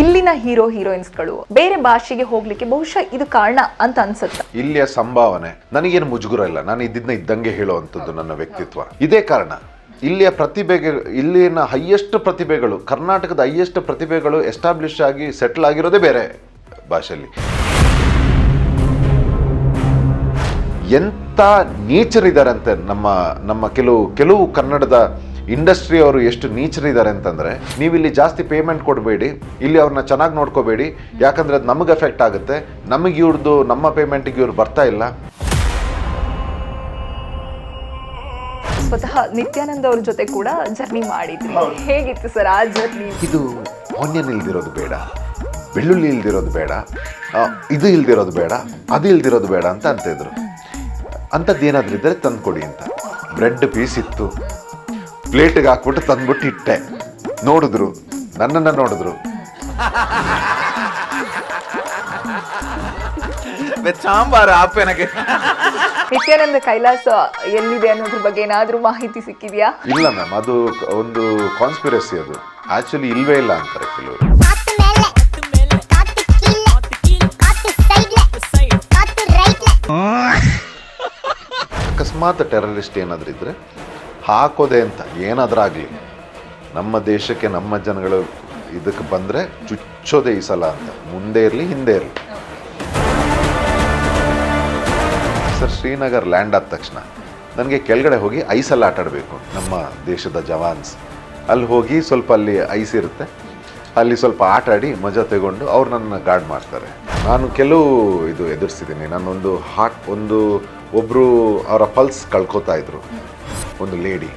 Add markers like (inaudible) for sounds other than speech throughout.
ಇಲ್ಲಿನ ಹೀರೋ ಹೀರೋಯಿನ್ಸ್ಗಳು ಬೇರೆ ಭಾಷೆಗೆ ಹೋಗ್ಲಿಕ್ಕೆ ಬಹುಶಃ ಇದು ಕಾರಣ ಅಂತ ಅನ್ಸುತ್ತೆ. ಇಲ್ಲಿಯ ಸಂಭಾವನೆ, ನನಗೇನು ಮುಜುಗುರ ಇಲ್ಲ. ನಾನು ಇದನ್ನ ಇದ್ದಂಗೆ ಹೇಳುವಂಥದ್ದು ನನ್ನ ವ್ಯಕ್ತಿತ್ವ. ಇದೇ ಕಾರಣ, ಇಲ್ಲಿಯ ಪ್ರತಿಭೆಗೆ, ಇಲ್ಲಿನ ಹೈಯೆಸ್ಟ್ ಪ್ರತಿಭೆಗಳು, ಕರ್ನಾಟಕದ ಹೈಯೆಸ್ಟ್ ಪ್ರತಿಭೆಗಳು ಎಸ್ಟಾಬ್ಲಿಷ್ ಆಗಿ ಸೆಟ್ಲ್ ಆಗಿರೋದೇ ಬೇರೆ ಭಾಷೆಯಲ್ಲಿ. ಎಂಥ ನೇಚರ್ ನೀಚರಿದ್ದಾರಂತೆ ನಮ್ಮ ನಮ್ಮ ಕೆಲವು ಕೆಲವು ಕನ್ನಡದ ಇಂಡಸ್ಟ್ರಿ ಅವರು ಎಷ್ಟು ನೀಚರಿದ್ದಾರೆ ಅಂತಂದ್ರೆ ನೀವು ಇಲ್ಲಿ ಜಾಸ್ತಿ ಪೇಮೆಂಟ್ ಕೊಡಬೇಡಿ ಇಲ್ಲಿ ಅವ್ರನ್ನ ಚೆನ್ನಾಗಿ ನೋಡ್ಕೋಬೇಡಿ ಯಾಕಂದ್ರೆ ಅದು ನಮಗೆ ಎಫೆಕ್ಟ್ ಆಗುತ್ತೆ ನಮಗೆ ಇವ್ರದ್ದು ನಮ್ಮ ಪೇಮೆಂಟಿಗೆ ಇವ್ರು ಬರ್ತಾ ಇಲ್ಲ. ಸ್ವತಃ ನಿತ್ಯಾನಂದ ಅವ್ರ ಜೊತೆ ಕೂಡ ಜರ್ನಿ ಮಾಡಿದ್ವಿ ಹೇಗಿತ್ತು ಸರ್ ಆ ಜರ್ನಿ ಇದು ಆನಿಯನ್ ಇಲ್ದಿರೋದು ಬೇಡ ಬೆಳ್ಳುಳ್ಳಿ ಇಲ್ದಿರೋದು ಬೇಡ ಆ, ಇದು ಇಲ್ದಿರೋದು ಬೇಡ ಅದು ಇಲ್ದಿರೋದು ಬೇಡ ಅಂತ ಅಂತಿದ್ರು. ಅಂಥದ್ದು ಏನಾದ್ರೂ ಇದ್ದರೆ ತಂದ್ಕೊಡಿ ಅಂತ. ಬ್ರೆಡ್ ಪೀಸ್ ಇತ್ತು ಪ್ಲೇಟಿಗೆ ಹಾಕ್ಬಿಟ್ಟು ತಂದ್ಬಿಟ್ಟು ಇಟ್ಟೆ. ನೋಡಿದ್ರು. ನನ್ನನ್ನು ನೋಡಿದ್ರು. ಸಾಂಬಾರು ಆಪೇನಗೆ ನಿತ್ಯಾನಂದ ಕೈಲಾಸ ಎಲ್ಲಿದೆ ಅನ್ನೋದ್ರ ಬಗ್ಗೆ ಏನಾದರೂ ಮಾಹಿತಿ ಸಿಕ್ಕಿದೆಯಾ? ಇಲ್ಲ ಮ್ಯಾಮ್ ಅದು ಒಂದು ಕಾನ್ಸ್ಪಿರಸಿ ಅದು. ಆಕ್ಚುಲಿ ಇಲ್ವೇ ಇಲ್ಲ ಅಂತಾರೆ ಕೆಲವರು. ಅಕಸ್ಮಾತ್ ಟೆರರಿಸ್ಟ್ ಏನಾದ್ರೂ ಇದ್ರೆ ಹಾಕೋದೆ ಅಂತ, ಏನಾದ್ರಾಗಲಿ. ನಮ್ಮ ದೇಶಕ್ಕೆ ನಮ್ಮ ಜನಗಳು ಇದಕ್ಕೆ ಬಂದರೆ ಚುಚ್ಚೋದೇ ಈ ಸಲ ಅಂತ. ಮುಂದೆ ಇರಲಿ, ಹಿಂದೆ ಇರಲಿ. ಸರ್, ಶ್ರೀನಗರ್ ಲ್ಯಾಂಡ್ ಆದ ತಕ್ಷಣ ನನಗೆ ಕೆಳಗಡೆ ಹೋಗಿ ಐಸಲ್ಲಿ ಆಟಾಡಬೇಕು ನಮ್ಮ ದೇಶದ ಜವಾನ್ಸ್. ಅಲ್ಲಿ ಹೋಗಿ ಸ್ವಲ್ಪ ಅಲ್ಲಿ ಐಸ್ ಇರುತ್ತೆ. ಅಲ್ಲಿ ಸ್ವಲ್ಪ ಆಟ ಆಡಿ ಮಜಾ ತಗೊಂಡು ಅವ್ರು ನನ್ನ ಗಾರ್ಡ್ ಮಾಡ್ತಾರೆ. ನಾನು ಕೆಲವು ಇದು ಎದುರಿಸಿದ್ದೀನಿ ನಾನೊಂದು ಹಾಟ್ ಒಂದು ಒಬ್ಬರು ಅವರ ಪಲ್ಸ್ ಕಳ್ಕೊತಾ ಇದ್ರು. ಒಂದು ಲೇಡಿ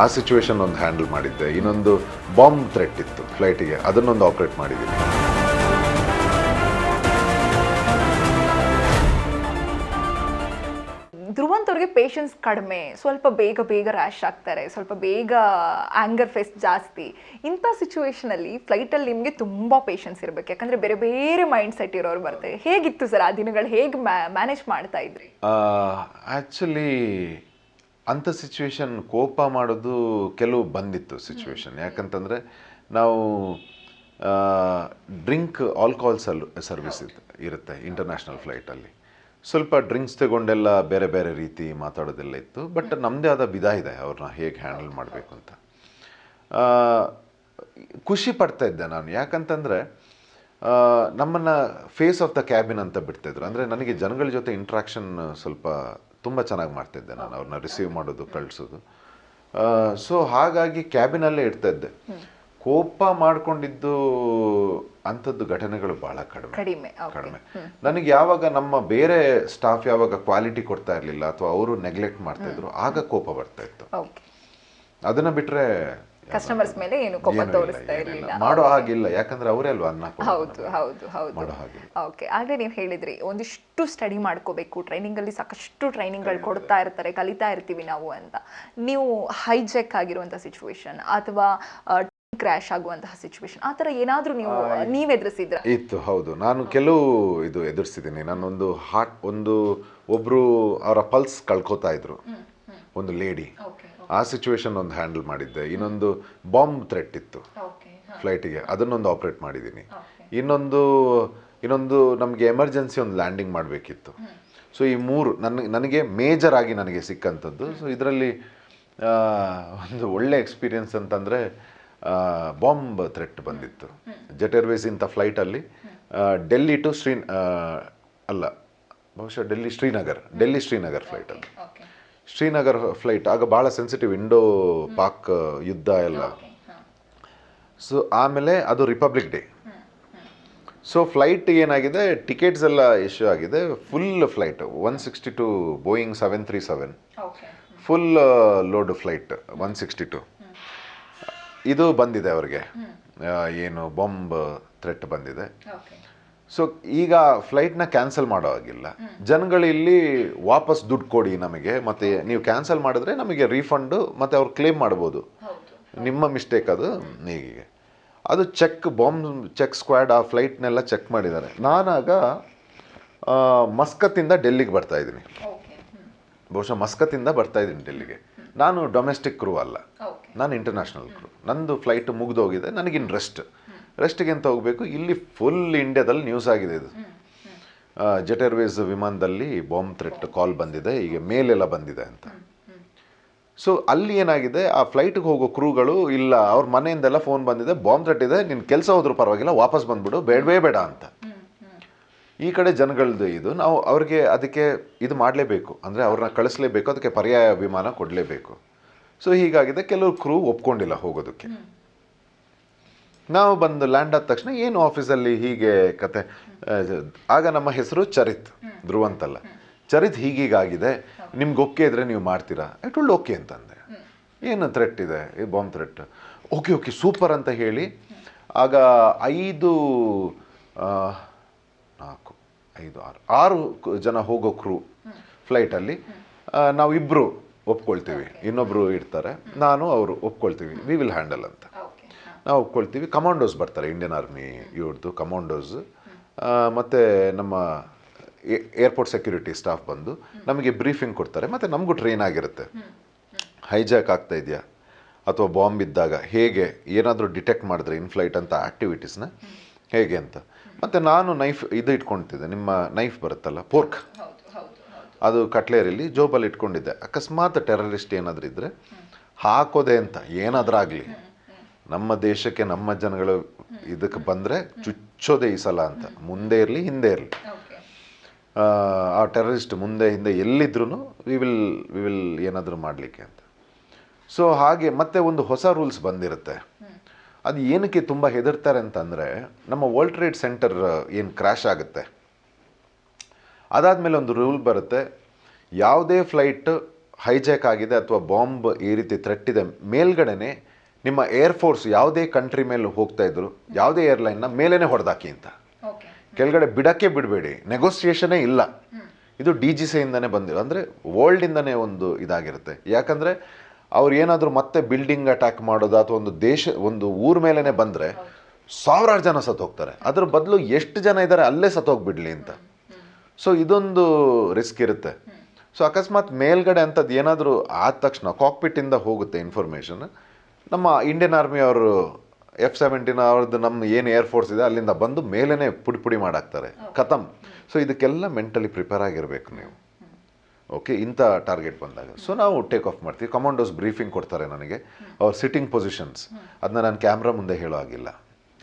ಆ ಸಿಚುವೇಶನ್ ಒಂದು ಹ್ಯಾಂಡಲ್ ಮಾಡಿದ್ದೆ. ಇನ್ನೊಂದು ಬಾಂಬ್ ಥ್ರೆಟ್ ಇತ್ತು ಫ್ಲೈಟಿಗೆ ಅದನ್ನೊಂದು ಆಪ್ರೇಟ್ ಮಾಡಿದ್ದೀನಿ. ಧ್ರುವಂತ್ ಅವ್ರಿಗೆ ಪೇಷನ್ಸ್ ಕಡಿಮೆ. ಸ್ವಲ್ಪ ಬೇಗ ಬೇಗ ರ್ಯಾಶ್ ಆಗ್ತಾರೆ. ಸ್ವಲ್ಪ ಬೇಗ ಆ್ಯಂಗರ್ ಫೇಸ್ ಜಾಸ್ತಿ. ಇಂಥ ಸಿಚುವೇಷನಲ್ಲಿ ಫ್ಲೈಟಲ್ಲಿ ನಿಮಗೆ ತುಂಬ ಪೇಶನ್ಸ್ ತುಂಬಾ ಪೇಷನ್ಸ್ ಇರಬೇಕು. ಯಾಕಂದ್ರೆ ಬೇರೆ ಬೇರೆ ಮೈಂಡ್ ಸೆಟ್ ಇರೋರು ಬರ್ತಾರೆ. ಹೇಗಿತ್ತು ಸರ್ ಆ ದಿನಗಳು? ಹೇಗೆ ಮ್ಯಾನೇಜ್ ಮಾಡ್ತಾ ಇದ್ರಿ? ಆ್ಯಕ್ಚುಲಿ ಅಂಥ ಸಿಚುವೇಶನ್ ಕೋಪ ಮಾಡೋದು ಕೆಲವು ಬಂದಿತ್ತು ಸಿಚುವೇಶನ್ ಯಾಕಂತಂದರೆ ನಾವು ಡ್ರಿಂಕ್ ಆಲ್ಕೋಹಾಲ್ ಸಲ್ ಸರ್ವಿಸ್ ಇರುತ್ತೆ ಇಂಟರ್ನ್ಯಾಷನಲ್ ಫ್ಲೈಟಲ್ಲಿ ಸ್ವಲ್ಪ ಡ್ರಿಂಕ್ಸ್ ತಗೊಂಡೆಲ್ಲ ಬೇರೆ ಬೇರೆ ರೀತಿ ಮಾತಾಡೋದೆಲ್ಲ ಇತ್ತು ಬಟ್ ನಮ್ಮದೇ ಆದ ವಿಧ ಇದೆ ಅವ್ರನ್ನ ಹೇಗೆ ಹ್ಯಾಂಡಲ್ ಮಾಡಬೇಕು ಅಂತ. ಖುಷಿ ಪಡ್ತಾ ಇದ್ದೆ ನಾನು ಯಾಕಂತಂದರೆ ನಮ್ಮನ್ನು ಫೇಸ್ ಆಫ್ ದ ಕ್ಯಾಬಿನ್ ಅಂತ ಬಿಡ್ತಾಯಿದ್ರು ಅಂದರೆ ನನಗೆ ಜನಗಳ ಜೊತೆ ಇಂಟ್ರಾಕ್ಷನ್ ಸ್ವಲ್ಪ ತುಂಬ ಚೆನ್ನಾಗಿ ಮಾಡ್ತಿದ್ದೆ ನಾನು ಅವ್ರನ್ನ ರಿಸೀವ್ ಮಾಡೋದು ಕಳಿಸೋದು. ಸೊ ಹಾಗಾಗಿ ಕ್ಯಾಬಿನಲ್ಲೇ ಇರ್ತಾ ಇದ್ದೆ ಕೋಪ ಮಾಡ್ಕೊಂಡಿದ್ದು ಅಂಥದ್ದು ಘಟನೆಗಳು ಬಹಳ ಕಡಿಮೆ. ಕಡಿಮೆ. ಕಡಿಮೆ. ನನಗೆ ಯಾವಾಗ ನಮ್ಮ ಬೇರೆ ಸ್ಟಾಫ್ ಯಾವಾಗ ಕ್ವಾಲಿಟಿ ಕೊಡ್ತಾ ಇರಲಿಲ್ಲ ಅಥವಾ ಅವರು ನೆಗ್ಲೆಕ್ಟ್ ಮಾಡ್ತಾ ಇದ್ರು ಆಗ ಕೋಪ ಬರ್ತಾ ಇತ್ತು. ಅದನ್ನ ಬಿಟ್ರೆ ಕಸ್ಟಮರ್ಸ್ ಮೇಲೆ ಏನು ಕೋಪ ತೋರಿಸ್ತಾ. ಇರಲಿಲ್ಲ. ಮಾಡೋ ಹಾಗಿಲ್ಲ ಯಾಕಂದ್ರೆ ಅವರೇ ಅಲ್ವಾ ಅನ್ನ ಹೌದು ಹೌದು ಹೌದು. ಓಕೆ ಆಗಲೇ ನೀವು ಹೇಳಿದ್ರಿ ಒಂದಿಷ್ಟು ಸ್ಟಡಿ ಮಾಡ್ಕೋಬೇಕು ಟ್ರೈನಿಂಗಲ್ಲಿ ಸಾಕಷ್ಟು ಟ್ರೈನಿಂಗ್ಗಳು ಕೊಡ್ತಾ ಇರ್ತಾರೆ ಕಲಿತಾ ಇರ್ತೀವಿ ನಾವು ಅಂತ. ನೀವು ಹೈಜೆಕ್ ಆಗಿರುವಂತಹ ಸಿಚುವೇಶನ್ ಅಥವಾ ಕ್ರ್ಯಾಶ್ ಆಗುವಂತಹ ಸಿಚುವೇಶನ್ ಆ ಥರ ಏನಾದರೂ ನೀವು ನೀವು ಎದುರಿಸಿದ್ರ? ಇತ್ತು ಹೌದು. ನಾನು ಕೆಲವು ಇದು ಎದುರಿಸಿದ್ದೀನಿ. ನಾನೊಂದು ಹಾರ್ಟ್ ಒಂದು ಒಬ್ರು ಅವರ ಪಲ್ಸ್ ಕಳ್ಕೊತಾ ಇದ್ರು. ಒಂದು ಲೇಡಿ ಆ ಸಿಚುವೇಶನ್ ಒಂದು ಹ್ಯಾಂಡಲ್ ಮಾಡಿದ್ದೆ. ಇನ್ನೊಂದು ಬಾಂಬ್ ಥ್ರೆಟ್ ಇತ್ತು. ಫ್ಲೈಟಿಗೆ ಅದನ್ನೊಂದು ಆಪ್ರೇಟ್ ಮಾಡಿದ್ದೀನಿ ಇನ್ನೊಂದು ಇನ್ನೊಂದು ನಮಗೆ ಎಮರ್ಜೆನ್ಸಿ ಒಂದು ಲ್ಯಾಂಡಿಂಗ್ ಮಾಡಬೇಕಿತ್ತು. ಸೊ ಈ ಮೂರು ನನ್ನ ನನಗೆ ಮೇಜರ್ ಆಗಿ ನನಗೆ ಸಿಕ್ಕಂಥದ್ದು. ಸೊ ಇದರಲ್ಲಿ ಒಂದು ಒಳ್ಳೆ ಎಕ್ಸ್ಪೀರಿಯನ್ಸ್ ಅಂತಂದರೆ ಬಾಂಬ್ ಥ್ರೆಟ್ ಬಂದಿತ್ತು. ಜೆಟ್ ಏರ್ವೇಸ್ ಇಂಥ ಫ್ಲೈಟಲ್ಲಿ ಡೆಲ್ಲಿ ಟು ಶ್ರೀ ಅಲ್ಲ ಬಹುಶಃ ಡೆಲ್ಲಿ ಶ್ರೀನಗರ್ ಡೆಲ್ಲಿ ಶ್ರೀನಗರ್ ಫ್ಲೈಟಲ್ಲಿ ಶ್ರೀನಗರ್ ಫ್ಲೈಟ್ ಆಗ ಭಾಳ ಸೆನ್ಸಿಟಿವ್ ಇಂಡೋ ಪಾಕ್ ಯುದ್ಧ ಎಲ್ಲ. ಸೊ ಆಮೇಲೆ ಅದು ರಿಪಬ್ಲಿಕ್ ಡೇ ಸೊ ಫ್ಲೈಟ್ ಏನಾಗಿದೆ? ಟಿಕೆಟ್ಸ್ ಎಲ್ಲ ಇಶ್ಯೂ ಆಗಿದೆ. Full flight one sixty two Boeing seven three seven full load flight one sixty two ಇದು ಬಂದಿದೆ ಅವ್ರಿಗೆ. ಏನು ಬಾಂಬ್ ಥ್ರೆಟ್ ಬಂದಿದೆ. ಸೊ ಈಗ ಫ್ಲೈಟ್ನ ಕ್ಯಾನ್ಸಲ್ ಮಾಡೋ ಹಾಗಿಲ್ಲ. ಜನಗಳು ಇಲ್ಲಿ ವಾಪಸ್ ದುಡ್ಡು ಕೊಡಿ ನಮಗೆ ಮತ್ತೆ ನೀವು ಕ್ಯಾನ್ಸಲ್ ಮಾಡಿದ್ರೆ ನಮಗೆ ರೀಫಂಡು ಮತ್ತೆ ಅವ್ರು ಕ್ಲೇಮ್ ಮಾಡ್ಬೋದು. ನಿಮ್ಮ ಮಿಸ್ಟೇಕ್ ಅದು ಹೀಗೆ. ಅದು ಚೆಕ್ ಬಾಂಬ್ ಚೆಕ್ ಸ್ಕ್ವಾಡ್ ಆ ಫ್ಲೈಟ್ನೆಲ್ಲ ಚೆಕ್ ಮಾಡಿದ್ದಾರೆ. ನಾನಾಗ ಮಸ್ಕತ್ತಿಂದ ಡೆಲ್ಲಿಗೆ ಬರ್ತಾ ಇದ್ದೀನಿ. ಬಹುಶಃ ಮಸ್ಕತ್ತಿಂದ ಬರ್ತಾ ಇದ್ದೀನಿ ಡೆಲ್ಲಿಗೆ. ನಾನು ಡೊಮೆಸ್ಟಿಕ್ ಕ್ರೂ ಅಲ್ಲ. ನಾನು ಇಂಟರ್ನ್ಯಾಷನಲ್ ಕ್ರೂ ನಂದು ಫ್ಲೈಟ್ ಮುಗಿದೋಗಿದೆ ನನಗಿನ್ ರೆಸ್ಟ್ ರೆಸ್ಟಿಗೆ ಅಂತ ಹೋಗಬೇಕು. ಇಲ್ಲಿ ಫುಲ್ ಇಂಡಿಯಾದಲ್ಲಿ ನ್ಯೂಸ್ ಆಗಿದೆ ಇದು. ಜೆಟ್ ಏರ್ವೇಸ್ ವಿಮಾನದಲ್ಲಿ ಬಾಂಬ್ ಥ್ರೆಟ್ ಕಾಲ್ ಬಂದಿದೆ. ಈಗ ಮೇಲೆಲ್ಲ ಬಂದಿದೆ ಅಂತ. ಸೊ ಅಲ್ಲಿ ಏನಾಗಿದೆ? ಆ ಫ್ಲೈಟ್ಗೆ ಹೋಗೋ ಕ್ರೂಗಳು ಇಲ್ಲ ಅವ್ರ ಮನೆಯಿಂದೆಲ್ಲ ಫೋನ್ ಬಂದಿದೆ. ಬಾಂಬ್ ಥ್ರೆಟ್ ಇದೆ. ನಿನ್ನ ಕೆಲಸ ಹೋದ್ರೂ ಪರವಾಗಿಲ್ಲ ವಾಪಸ್ ಬಂದ್ಬಿಡು. ಬೇಡವೇ ಬೇಡ ಅಂತ. ಈ ಕಡೆ ಜನಗಳದ್ದು ಇದು. ನಾವು ಅವ್ರಿಗೆ ಅದಕ್ಕೆ ಇದು ಮಾಡಲೇಬೇಕು. ಅಂದರೆ ಅವ್ರನ್ನ ಕಳಿಸ್ಲೇಬೇಕು. ಅದಕ್ಕೆ ಪರ್ಯಾಯ ವಿಮಾನ ಕೊಡಲೇಬೇಕು. ಸೊ ಹೀಗಾಗಿದೆ. ಕೆಲವು ಕ್ರೂ ಒಪ್ಕೊಂಡಿಲ್ಲ ಹೋಗೋದಕ್ಕೆ. ನಾವು ಬಂದು ಲ್ಯಾಂಡ್ ಆದ ತಕ್ಷಣ ಏನು ಆಫೀಸಲ್ಲಿ ಹೀಗೆ ಕತೆ ಆಗ ನಮ್ಮ ಹೆಸರು ಚರಿತ್ ಧ್ರುವ ಅಂತಲ್ಲ ಚರಿತ್ ಹೀಗೀಗಾಗಿದೆ. ನಿಮ್ಗೆ ಓಕೆ ಇದ್ರೆ ನೀವು ಮಾಡ್ತೀರಾ? ಐ ಟೋಲ್ಡ್ ಓಕೆ ಅಂತಂದೆ. ಏನು ಥ್ರೆಟ್ ಇದೆ? Bomb threat okay okay super ಅಂತ ಹೇಳಿ ಆಗ ಐದು ನಾಲ್ಕು ಐದು ಆರು ಆರು ಜನ ಹೋಗೋ ಕ್ರೂ ಫ್ಲೈಟಲ್ಲಿ ನಾವು ಇಬ್ಬರು ಒಪ್ಕೊಳ್ತೀವಿ. ಇನ್ನೊಬ್ಬರು ಇರ್ತಾರೆ. ನಾನು ಅವರು ಒಪ್ಕೊಳ್ತೀವಿ. ವಿ ವಿಲ್ ಹ್ಯಾಂಡಲ್ ಅಂತ. ನಾವು ಒಪ್ಕೊಳ್ತೀವಿ. ಕಮಾಂಡೋಸ್ ಬರ್ತಾರೆ ಇಂಡಿಯನ್ ಆರ್ಮಿ ಇವ್ರದ್ದು ಕಮಾಂಡೋಸ್ ಮತ್ತು ನಮ್ಮ ಏರ್ಪೋರ್ಟ್ ಸೆಕ್ಯೂರಿಟಿ ಸ್ಟಾಫ್ ಬಂದು ನಮಗೆ ಬ್ರೀಫಿಂಗ್ ಕೊಡ್ತಾರೆ. ಮತ್ತು ನಮಗೂ ಟ್ರೈನ್ ಆಗಿರುತ್ತೆ. ಹೈಜಾಕ್ ಆಗ್ತಾ ಇದೆಯಾ? ಅಥವಾ ಬಾಂಬ್ ಇದ್ದಾಗ ಹೇಗೆ ಏನಾದರೂ ಡಿಟೆಕ್ಟ್ ಮಾಡಿದ್ರೆ ಇನ್ ಫ್ಲೈಟ್ ಅಂತ ಆ್ಯಕ್ಟಿವಿಟೀಸ್ನ ಹೇಗೆ ಅಂತ. ಮತ್ತು ನಾನು ನೈಫ್ ಇದು ಇಟ್ಕೊಳ್ತಿದ್ದೆ ನಿಮ್ಮ ನೈಫ್ ಬರುತ್ತಲ್ಲ ಪೋರ್ಕ್ ಅದು ಕಟ್ಲೇರಿಲಿ ಜೋಬಲ್ಲಿ ಇಟ್ಕೊಂಡಿದ್ದೆ. ಅಕಸ್ಮಾತ್ ಟೆರರಿಸ್ಟ್ ಏನಾದರೂ ಇದ್ದರೆ ಹಾಕೋದೆ ಅಂತ ಏನಾದರೂ ಆಗಲಿ. ನಮ್ಮ ದೇಶಕ್ಕೆ ನಮ್ಮ ಜನಗಳು ಇದಕ್ಕೆ ಬಂದರೆ ಚುಚ್ಚೋದೇ ಈ ಸಲ ಅಂತ. ಮುಂದೆ ಇರಲಿ ಹಿಂದೆ ಇರಲಿ. ಆ ಟೆರರಿಸ್ಟ್ ಮುಂದೆ ಹಿಂದೆ ಎಲ್ಲಿದ್ರೂ ವಿ ವಿಲ್ ವಿ ವಿಲ್ ಏನಾದರೂ ಮಾಡಲಿಕ್ಕೆ ಅಂತ. ಸೊ ಹಾಗೆ ಮತ್ತೆ ಒಂದು ಹೊಸ ರೂಲ್ಸ್ ಬಂದಿರುತ್ತೆ. ಅದು ಏನಕ್ಕೆ ತುಂಬ ಹೆದರ್ತಾರೆ ಅಂತಂದರೆ ನಮ್ಮ ವರ್ಲ್ಡ್ ಟ್ರೇಡ್ ಸೆಂಟರ್ ಏನು ಕ್ರ್ಯಾಶ್ ಆಗುತ್ತೆ. ಅದಾದಮೇಲೆ ಒಂದು ರೂಲ್ ಬರುತ್ತೆ. ಯಾವುದೇ ಫ್ಲೈಟ್ ಹೈಜಾಕ್ ಆಗಿದೆ ಅಥವಾ ಬಾಂಬ್ ಈ ರೀತಿ ತ್ರಟ್ಟಿದೆ ಮೇಲ್ಗಡೆನೆ ನಿಮ್ಮ ಏರ್ ಫೋರ್ಸ್ ಯಾವುದೇ ಕಂಟ್ರಿ ಮೇಲೆ ಹೋಗ್ತಾ ಇದ್ರು ಯಾವುದೇ ಏರ್ಲೈನ್ನ ಮೇಲೇ ಹೊಡೆದಾಕಿ ಅಂತ. ಕೆಳಗಡೆ ಬಿಡಕ್ಕೆ ಬಿಡಬೇಡಿ ನೆಗೋಸಿಯೇಷನೇ ಇಲ್ಲ. ಇದು ಡಿ ಜಿ ಸಿಯಿಂದನೇ ಬಂದಿರೋ ಅಂದರೆ ವರ್ಲ್ಡಿಂದನೇ ಒಂದು ಇದಾಗಿರುತ್ತೆ. ಯಾಕಂದರೆ ಅವ್ರು ಏನಾದರೂ ಮತ್ತೆ ಬಿಲ್ಡಿಂಗ್ ಅಟ್ಯಾಕ್ ಮಾಡೋದು ಅಥವಾ ಒಂದು ದೇಶ ಒಂದು ಊರ ಮೇಲೇ ಬಂದರೆ ಸಾವಿರಾರು ಜನ ಸತ್ತೋಗ್ತಾರೆ. ಅದ್ರ ಬದಲು ಎಷ್ಟು ಜನ ಇದ್ದಾರೆ ಅಲ್ಲೇ ಸತ್ತೋಗ್ಬಿಡ್ಲಿ ಅಂತ. ಸೊ ಇದೊಂದು ರಿಸ್ಕ್ ಇರುತ್ತೆ. ಸೊ ಅಕಸ್ಮಾತ್ ಮೇಲ್ಗಡೆ ಅಂಥದ್ದು ಏನಾದರೂ ಆದ ತಕ್ಷಣ ಕಾಕ್ಪಿಟ್ಟಿಂದ ಹೋಗುತ್ತೆ ಇನ್ಫಾರ್ಮೇಷನ್ ನಮ್ಮ ಇಂಡಿಯನ್ ಆರ್ಮಿ ಅವರು ಎಫ್ ಸೆವೆಂಟೀನ್ ಅವ್ರದ್ದು ನಮ್ಮ ಏನು ಏರ್ಫೋರ್ಸ್ ಇದೆ ಅಲ್ಲಿಂದ ಬಂದು ಮೇಲೇ ಪುಡಿ ಪುಡಿ ಮಾಡಾಕ್ತಾರೆ. ಖತಮ್ ಸೊ ಇದಕ್ಕೆಲ್ಲ ಮೆಂಟಲಿ ಪ್ರಿಪೇರ್ ಆಗಿರಬೇಕು ನೀವು. ಓಕೆ ಇಂಥ ಟಾರ್ಗೆಟ್ ಬಂದಾಗ. ಸೊ ನಾವು ಟೇಕ್ ಆಫ್ ಮಾಡ್ತೀವಿ. ಕಮಾಂಡೋಸ್ ಬ್ರೀಫಿಂಗ್ ಕೊಡ್ತಾರೆ ನನಗೆ. ಅವ್ರ ಸಿಟ್ಟಿಂಗ್ ಪೊಸಿಷನ್ಸ್ ಅದನ್ನ ನಾನು ಕ್ಯಾಮ್ರಾ ಮುಂದೆ ಹೇಳೋ ಆಗಿಲ್ಲ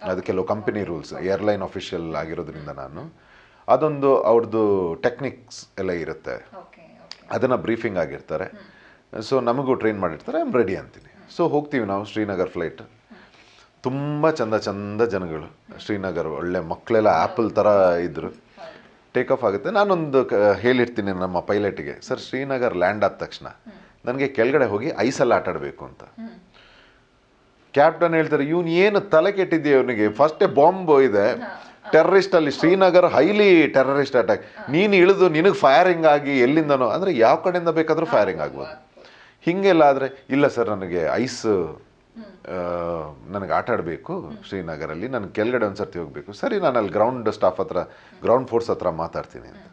ಅದು ಕೆಲವು ಕಂಪನಿ ರೂಲ್ಸ್ ಏರ್ಲೈನ್ ಅಫಿಷಿಯಲ್ ಆಗಿರೋದ್ರಿಂದ ನಾನು. ಅದೊಂದು ಅವ್ರದ್ದು ಟೆಕ್ನಿಕ್ಸ್ ಎಲ್ಲ ಇರುತ್ತೆ. ಅದನ್ನು ಬ್ರೀಫಿಂಗ್ ಆಗಿರ್ತಾರೆ. ಸೊ ನಮಗೂ ಟ್ರೈನ್ ಮಾಡಿರ್ತಾರೆ. ಐಮ್ ರೆಡಿ ಅಂತೀನಿ. ಸೊ ಹೋಗ್ತೀವಿ ನಾವು ಶ್ರೀನಗರ್ ಫ್ಲೈಟ್ ತುಂಬ ಚಂದ ಚಂದ ಜನಗಳು. ಶ್ರೀನಗರ್ ಒಳ್ಳೆ ಮಕ್ಕಳೆಲ್ಲ ಆ್ಯಪಲ್ ಥರ ಇದ್ದರು ಟೇಕ್ ಆಫ್ ಆಗುತ್ತೆ. ನಾನೊಂದು ಕ, ಹೇಳಿರ್ತೀನಿ ನಮ್ಮ ಪೈಲಟ್ಗೆ ಸರ್, ಶ್ರೀನಗರ್ ಲ್ಯಾಂಡ್ ಆದ ತಕ್ಷಣ ನನಗೆ ಕೆಳಗಡೆ ಹೋಗಿ ಐಸಲ್ಲಿ ಆಟ ಆಡಬೇಕು ಅಂತ. ಕ್ಯಾಪ್ಟನ್ ಹೇಳ್ತಾರೆ, ಇವನು ಏನು ತಲೆ ಕೆಟ್ಟಿದ್ದೆ ಅವನಿಗೆ? ಫಸ್ಟೇ ಬಾಂಬ್ ಇದೆ. ಟೆರರಿಸ್ಟ್ ಅಲ್ಲಿ ಶ್ರೀನಗರ್ ಹೈಲಿ ಟೆರರಿಸ್ಟ್ ಅಟ್ಯಾಕ್ ನೀನು ಇಳಿದು ನಿನಗೆ ಫೈರಿಂಗ್ ಆಗಿ ಎಲ್ಲಿಂದನೋ. ಅಂದರೆ ಯಾವ ಕಡೆಯಿಂದ ಬೇಕಾದರೂ ಫೈರಿಂಗ್ ಆಗ್ಬೋದು. ಹಿಂಗೆಲ್ಲ ಆದರೆ, ಇಲ್ಲ ಸರ್, ನನಗೆ ಐಸ್ ನನಗೆ ಆಟ ಆಡಬೇಕು ಶ್ರೀನಗರಲ್ಲಿ. ನನಗೆ ಕೆಳಗಡೆ ಒಂದು ಸರ್ತಿ ಹೋಗಬೇಕು. ಸರಿ, ನಾನು ಅಲ್ಲಿ ಗ್ರೌಂಡ್ ಸ್ಟಾಫ್ ಹತ್ರ ಗ್ರೌಂಡ್ ಫೋರ್ಸ್ ಹತ್ರ ಮಾತಾಡ್ತೀನಿ ಅಂತ.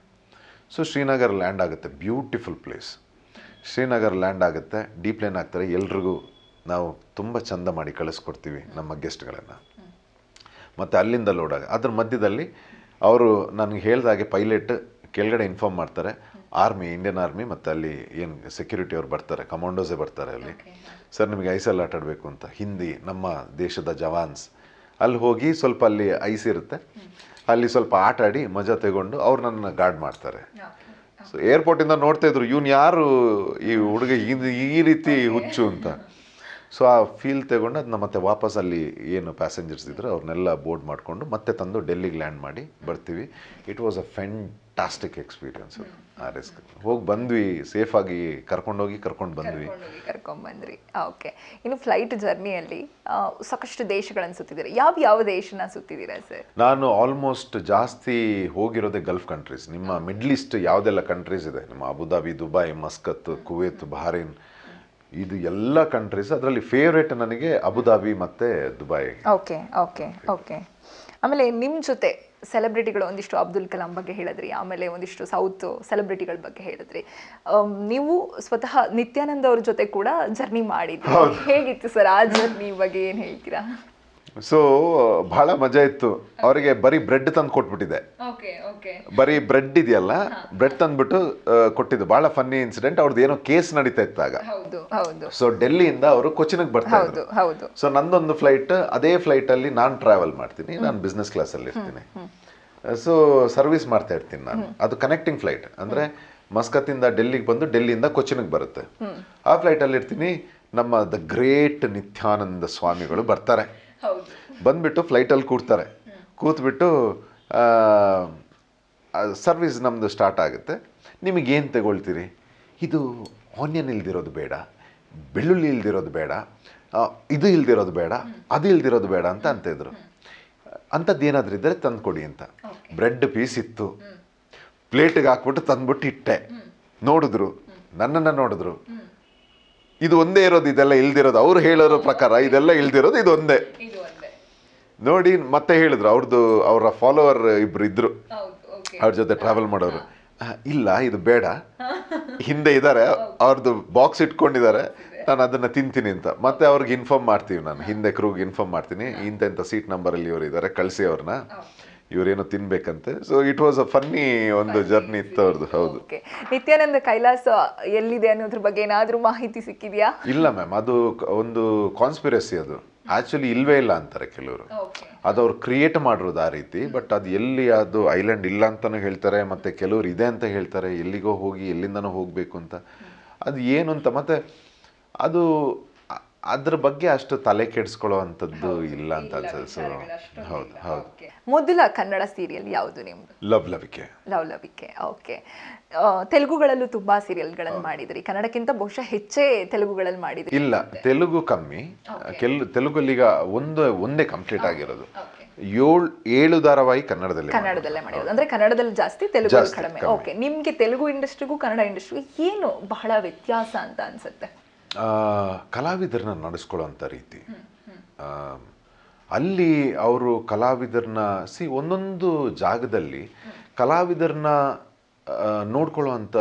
ಸೊ ಶ್ರೀನಗರ್ ಲ್ಯಾಂಡ್ ಆಗುತ್ತೆ. ಬ್ಯೂಟಿಫುಲ್ ಪ್ಲೇಸ್ ಶ್ರೀನಗರ್ ಲ್ಯಾಂಡ್ ಆಗುತ್ತೆ. ಡೀಪ್ಲೇನ್ ಆಗ್ತಾರೆ. ಎಲ್ರಿಗೂ ನಾವು ತುಂಬ ಚಂದ ಮಾಡಿ ಕಳಿಸ್ಕೊಡ್ತೀವಿ ನಮ್ಮ ಗೆಸ್ಟ್ಗಳನ್ನು ಮತ್ತು ಅಲ್ಲಿಂದ ಲೋಡ್ ಆಗ, ಅದ್ರ ಮಧ್ಯದಲ್ಲಿ ಅವರು ನನಗೆ ಹೇಳಿದಾಗೆ ಪೈಲಟ್ ಕೆಳಗಡೆ ಇನ್ಫಾರ್ಮ್ ಮಾಡ್ತಾರೆ. ಆರ್ಮಿ ಇಂಡಿಯನ್ ಆರ್ಮಿ ಮತ್ತು ಅಲ್ಲಿ ಏನು ಸೆಕ್ಯೂರಿಟಿ ಅವ್ರು ಬರ್ತಾರೆ ಕಮಾಂಡೋಸೇ ಬರ್ತಾರೆ ಅಲ್ಲಿ. ಸರ್ ನಿಮಗೆ ಐಸಲ್ಲಿ ಆಟ ಆಡಬೇಕು ಅಂತ. ಹಿಂದಿ ನಮ್ಮ ದೇಶದ ಜವಾನ್ಸ್. ಅಲ್ಲಿ ಹೋಗಿ ಸ್ವಲ್ಪ ಅಲ್ಲಿ ಐಸ್ ಇರುತ್ತೆ. ಅಲ್ಲಿ ಸ್ವಲ್ಪ ಆಟ ಆಡಿ ಮಜಾ ತಗೊಂಡು ಅವ್ರು ನನ್ನ ಗಾರ್ಡ್ ಮಾಡ್ತಾರೆ. ಸೊ ಏರ್ಪೋರ್ಟಿಂದ ನೋಡ್ತಾ ಇದ್ರು ಇವ್ನು ಯಾರು ಈ ಹುಡುಗ ಈ- ಈ ರೀತಿ ಹುಚ್ಚು ಅಂತ? ಸೊ ಆ ಫೀಲ್ ತಗೊಂಡು ಅದನ್ನ ಮತ್ತೆ ವಾಪಸ್ ಅಲ್ಲಿ ಏನು ಪ್ಯಾಸೆಂಜರ್ಸ್ ಇದ್ರು ಅವ್ರನ್ನೆಲ್ಲ ಬೋರ್ಡ್ ಮಾಡಿಕೊಂಡು ಮತ್ತೆ ತಂದು ಡೆಲ್ಲಿಗೆ ಲ್ಯಾಂಡ್ ಮಾಡಿ ಬರ್ತೀವಿ. It was a fantastic experience ಆ ರಿಸ್ಕ್ ಹೋಗಿ ಬಂದ್ವಿ ಸೇಫಾಗಿ ಕರ್ಕೊಂಡೋಗಿ ಕರ್ಕೊಂಡು ಬಂದ್ವಿ. ಕರ್ಕೊಂಡ್ಬಂದ್ರಿ ಓಕೆ ಇನ್ನು ಫ್ಲೈಟ್ ಜರ್ನಿಯಲ್ಲಿ ಸಾಕಷ್ಟು ದೇಶಗಳನ್ನು ಸುತ್ತಿದ್ದೀರಾ? ಯಾವ ಯಾವ ದೇಶನ ಸುತ್ತಿದ್ದೀರಾ ಸರ್ ನಾನು ಆಲ್ಮೋಸ್ಟ್ ಜಾಸ್ತಿ ಹೋಗಿರೋದೇ ಗಲ್ಫ್ ಕಂಟ್ರೀಸ್ ನಿಮ್ಮ ಮಿಡ್ಲ್ ಈಸ್ಟ್ ಯಾವುದೆಲ್ಲ ಕಂಟ್ರೀಸ್ ಇದೆ? ನಿಮ್ಮ Abu Dhabi Dubai Muscat Kuwait Bahrain ಇದು ಎಲ್ಲ ಕಂಟ್ರೀಸ್ ಅದರಲ್ಲಿ ಫೇವ್ರೇಟ್ ನನಗೆ ಅಬುದಾಬಿ ಮತ್ತೆ ದುಬೈ. ಓಕೆ ಓಕೆ ಓಕೆ ಆಮೇಲೆ ನಿಮ್ಮ ಜೊತೆ ಸೆಲೆಬ್ರಿಟಿಗಳು ಒಂದಿಷ್ಟು ಅಬ್ದುಲ್ ಕಲಾಂ ಬಗ್ಗೆ ಹೇಳಿದ್ರಿ ಆಮೇಲೆ ಒಂದಿಷ್ಟು ಸೌತ್ ಸೆಲೆಬ್ರಿಟಿಗಳ ಬಗ್ಗೆ ಹೇಳಿದ್ರಿ. ನೀವು ಸ್ವತಃ ನಿತ್ಯಾನಂದ್ ಅವ್ರ ಜೊತೆ ಕೂಡ ಜರ್ನಿ ಮಾಡಿದ್ರಿ. ಹೇಗಿತ್ತು ಸರ್ ಆ ಜರ್ನಿ ಬಗ್ಗೆ ಏನು ಹೇಳ್ತೀರಾ? ಸೊ ಬಹಳ ಮಜಾ ಇತ್ತು. ಅವರಿಗೆ ಬರೀ ಬ್ರೆಡ್ ತಂದು ಕೊಟ್ಬಿಟ್ಟಿದೆ. ಬರೀ ಬ್ರೆಡ್ ಇದೆಯಲ್ಲ ಬ್ರೆಡ್ ತಂದ್ಬಿಟ್ಟು ಕೊಟ್ಟಿದ್ದು. ಬಹಳ ಫನ್ನಿ ಇನ್ಸಿಡೆಂಟ್ ಅವ್ರದ್ದು ಏನೋ ಕೇಸ್ ನಡೀತಾ ಇತ್ತಾಗ ಸೊ ಡೆಲ್ಲಿಯಿಂದ ಅವರು ಕೊಚ್ಚಿನಿಗೆ ಬರ್ತಾ ಇದ್ರು. ಸೊ ನಂದೊಂದು ಫ್ಲೈಟ್ ಅದೇ ಫ್ಲೈಟ್ ಅಲ್ಲಿ ನಾನು ಟ್ರಾವೆಲ್ ಮಾಡ್ತೀನಿ. ನಾನು ಬಿಸ್ನೆಸ್ ಕ್ಲಾಸ್ ಅಲ್ಲಿ ಇರ್ತೀನಿ. ಸೊ ಸರ್ವಿಸ್ ಮಾಡ್ತಾ ಇರ್ತೀನಿ ನಾನು. ಅದು ಕನೆಕ್ಟಿಂಗ್ ಫ್ಲೈಟ್ ಅಂದ್ರೆ ಮಸ್ಕತ್ತಿಂದ ಡೆಲ್ಲಿಗೆ ಬಂದು ಡೆಲ್ಲಿಯಿಂದ ಕೊಚ್ಚಿನಿಗೆ ಬರುತ್ತೆ. ಆ ಫ್ಲೈಟ್ ಅಲ್ಲಿ ಇರ್ತೀನಿ. ನಮ್ಮ ದ ಗ್ರೇಟ್ ನಿತ್ಯಾನಂದ ಸ್ವಾಮಿಗಳು ಬರ್ತಾರೆ. ಬಂದ್ಬಿಟ್ಟು ಫ್ಲೈಟಲ್ಲಿ ಕೂರ್ತಾರೆ ಕೂತ್ಬಿಟ್ಟು ಸರ್ವಿಸ್ ನಮ್ಮದು ಸ್ಟಾರ್ಟ್ ಆಗುತ್ತೆ. ನಿಮಗೇನು ತಗೊಳ್ತೀರಿ? ಇದು ಆನಿಯನ್ ಇಲ್ದಿರೋದು ಬೇಡ ಬೆಳ್ಳುಳ್ಳಿ ಇಲ್ದಿರೋದು ಬೇಡ ಇದು ಇಲ್ದಿರೋದು ಬೇಡ ಅದು ಇಲ್ದಿರೋದು ಬೇಡ ಅಂತ ಅಂತಿದ್ರು. ಅಂಥದ್ದು ಏನಾದರೂ ಇದ್ದರೆ ತಂದ್ಕೊಡಿ ಅಂತ. ಬ್ರೆಡ್ ಪೀಸ್ ಇತ್ತು. ಪ್ಲೇಟಿಗೆ ಹಾಕ್ಬಿಟ್ಟು ತಂದ್ಬಿಟ್ಟು ಇಟ್ಟೆ. ನೋಡಿದ್ರು. ನನ್ನನ್ನು ನೋಡಿದ್ರು. ಇದು ಒಂದೇ ಇರೋದು ಇದೆಲ್ಲ ಇಲ್ದಿರೋದು. ಅವ್ರು ಹೇಳೋರ ಪ್ರಕಾರ ಇದೆಲ್ಲ ಇಲ್ದಿರೋದು ಇದು ಒಂದೇ. ನೋಡಿ ಮತ್ತೆ ಹೇಳಿದ್ರು ಅವ್ರದ್ದು ಅವರ ಫಾಲೋವರ್ ಇಬ್ರು ಇದ್ರು. ಅವ್ರ ಜೊತೆ ಟ್ರಾವೆಲ್ ಮಾಡೋರು. ಇಲ್ಲ ಇದು ಬೇಡ. ಹಿಂದೆ ಇದ್ದಾರೆ (laughs) ಅವ್ರದ್ದು ಬಾಕ್ಸ್ ಇಟ್ಕೊಂಡಿದ್ದಾರೆ ನಾನು ಅದನ್ನ ತಿಂತೀನಿ ಅಂತ. ಮತ್ತೆ ಅವ್ರಿಗೆ ಇನ್ಫಾರ್ಮ್ ಮಾಡ್ತೀವಿ ನಾನು. ಹಿಂದೆ ಕ್ರೂಗ್ ಇನ್ಫಾರ್ಮ್ ಮಾಡ್ತೀನಿ. ಇಂಥ ಇಂಥ ಸೀಟ್ ನಂಬರಲ್ಲಿ ಇವರು ಇದ್ದಾರೆ ಕಳಿಸಿ ಅವ್ರನ್ನ ಇವರೇನೋ ತಿನ್ಬೇಕಂತೆ. So it was a funny ಒಂದು ಜರ್ನಿ ಇತ್ತು ಅವ್ರದ್ದು ಹೌದು. ನಿತ್ಯಾನಂದ ಕೈಲಾಸ ಎಲ್ಲಿದೆ ಅನ್ನೋದ್ರ ಬಗ್ಗೆ ಏನಾದರೂ ಮಾಹಿತಿ ಸಿಕ್ಕಿದೆಯಾ? ಇಲ್ಲ ಮ್ಯಾಮ್ ಅದು ಒಂದು ಕಾನ್ಸ್ಪಿರಸಿ ಅದು. ಆಕ್ಚುಲಿ ಇಲ್ವೇ ಇಲ್ಲ ಅಂತಾರೆ ಕೆಲವರು. ಓಕೆ ಅದು ಅವ್ರು ಕ್ರಿಯೇಟ್ ಮಾಡಿರೋದು ಆ ರೀತಿ ಬಟ್ ಅದು ಎಲ್ಲಿ ಅದು ಐಲ್ಯಾಂಡ್ ಇಲ್ಲ ಅಂತಲೂ ಹೇಳ್ತಾರೆ ಮತ್ತೆ ಕೆಲವರು ಇದೆ ಅಂತ ಹೇಳ್ತಾರೆ ಎಲ್ಲಿಗೋ ಹೋಗಿ ಎಲ್ಲಿಂದನೋ ಹೋಗಬೇಕು ಅಂತ. ಅದು ಏನು ಅಂತ ಮತ್ತೆ ಅದು ಅದ್ರ ಬಗ್ಗೆ ಅಷ್ಟು ತಲೆ ಕೆಡಿಸ್ಕೊಳ್ಳೋ ಅಂಥದ್ದು ಇಲ್ಲ ಅಂತ ಅನ್ಸುತ್ತೆ. ಸೊ ಹೌದು ಹೌದು. ಮೊದಲ ಕನ್ನಡ ಸೀರಿಯಲ್ ಯಾವುದು ನಿಮ್ದು? Love Lavike love Lavike okay ತೆಲುಗುಗಳಲ್ಲೂ ತುಂಬಾ ಸೀರಿಯಲ್ಗಳನ್ನು ಮಾಡಿದ್ರಿ. ಕನ್ನಡಕ್ಕಿಂತ ಬಹುಶಃ ಹೆಚ್ಚೇ ತೆಲುಗುಗಳಲ್ಲಿ ಮಾಡಿದ್ರಿ. ಇಲ್ಲ ತೆಲುಗು ಕಮ್ಮಿ. ಕೆಲ್ ತೆಲುಗಲ್ಲಿ ಈಗ ಒಂದು ಒಂದೇ ಕಂಪ್ಲೀಟ್ ಆಗಿರೋದು. ಏಳು ಏಳು ಧಾರಾವಾಹಿ ಕನ್ನಡದಲ್ಲಿ ಕನ್ನಡದಲ್ಲೇ ಮಾಡಿರೋದು. ಅಂದ್ರೆ ಕನ್ನಡದಲ್ಲಿ ಜಾಸ್ತಿ ತೆಲುಗು ಕಡಿಮೆ. ಓಕೆ ನಿಮ್ಗೆ ತೆಲುಗು ಇಂಡಸ್ಟ್ರಿಗೂ ಕನ್ನಡ ಇಂಡಸ್ಟ್ರಿಗೂ ಏನು ಬಹಳ ವ್ಯತ್ಯಾಸ ಅಂತ ಅನ್ಸುತ್ತೆ? ಕಲಾವಿದರನ್ನ ನಡೆಸ್ಕೊಳ್ಳೋಂಥ ರೀತಿ. ಅಲ್ಲಿ ಅವರು ಕಲಾವಿದರನ್ನ ಸಿ ಒಂದೊಂದು ಜಾಗದಲ್ಲಿ ಕಲಾವಿದರನ್ನ ನೋಡ್ಕೊಳ್ಳೋವಂಥ